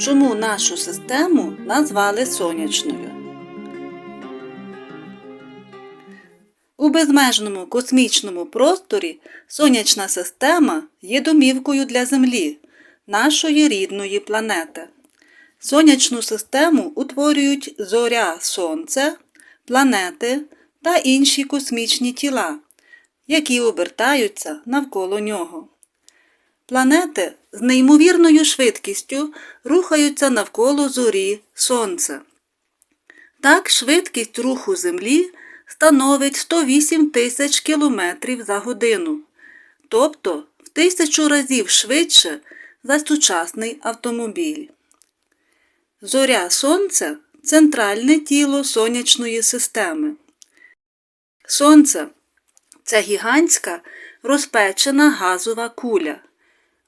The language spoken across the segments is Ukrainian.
чому нашу систему назвали сонячною. У безмежному космічному просторі сонячна система є домівкою для Землі, нашої рідної планети. Сонячну систему утворюють зоря Сонце, планети та інші космічні тіла, які обертаються навколо нього. Планети з неймовірною швидкістю рухаються навколо зорі Сонця. Так, швидкість руху Землі становить 108 тисяч кілометрів за годину, тобто в тисячу разів швидше за сучасний автомобіль. Зоря Сонця центральне тіло сонячної системи. Сонце це гігантська розпечена газова куля.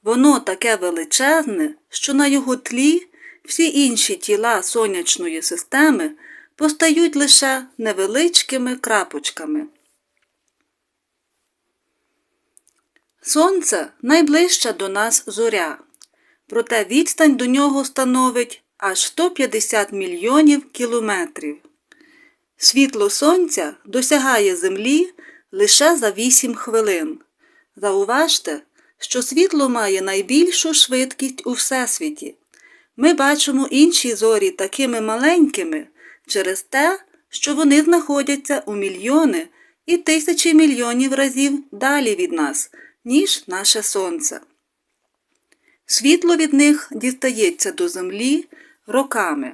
Воно таке величезне, що на його тлі всі інші тіла сонячної системи постають лише невеличкими крапочками. Сонце найближча до нас зоря, проте відстань до нього становить аж 150 мільйонів кілометрів. Світло сонця досягає Землі лише за 8 хвилин. Зауважте, що світло має найбільшу швидкість у Всесвіті. Ми бачимо інші зорі такими маленькими через те, що вони знаходяться у мільйони і тисячі мільйонів разів далі від нас, ніж наше Сонце. Світло від них дістається до Землі роками.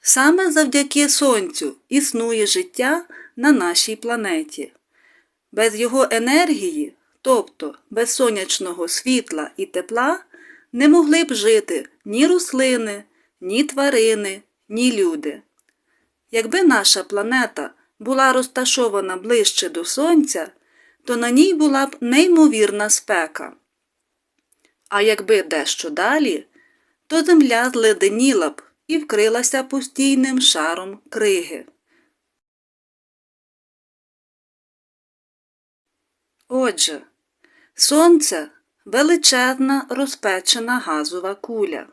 Саме завдяки Сонцю існує життя на нашій планеті. Без його енергії, тобто без сонячного світла і тепла, не могли б жити ні рослини, ні тварини, ні люди. Якби наша планета була розташована ближче до Сонця, то на ній була б неймовірна спека. А якби дещо далі, то земля зледеніла б і вкрилася постійним шаром криги. Отже, Сонце величезна розпечена газова куля.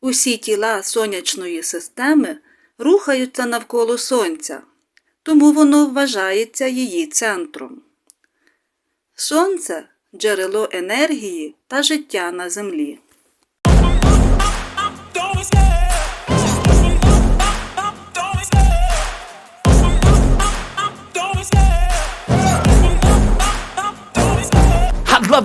Усі тіла сонячної системи рухаються навколо Сонця, тому воно вважається її центром. Сонце джерело енергії та життя на землі.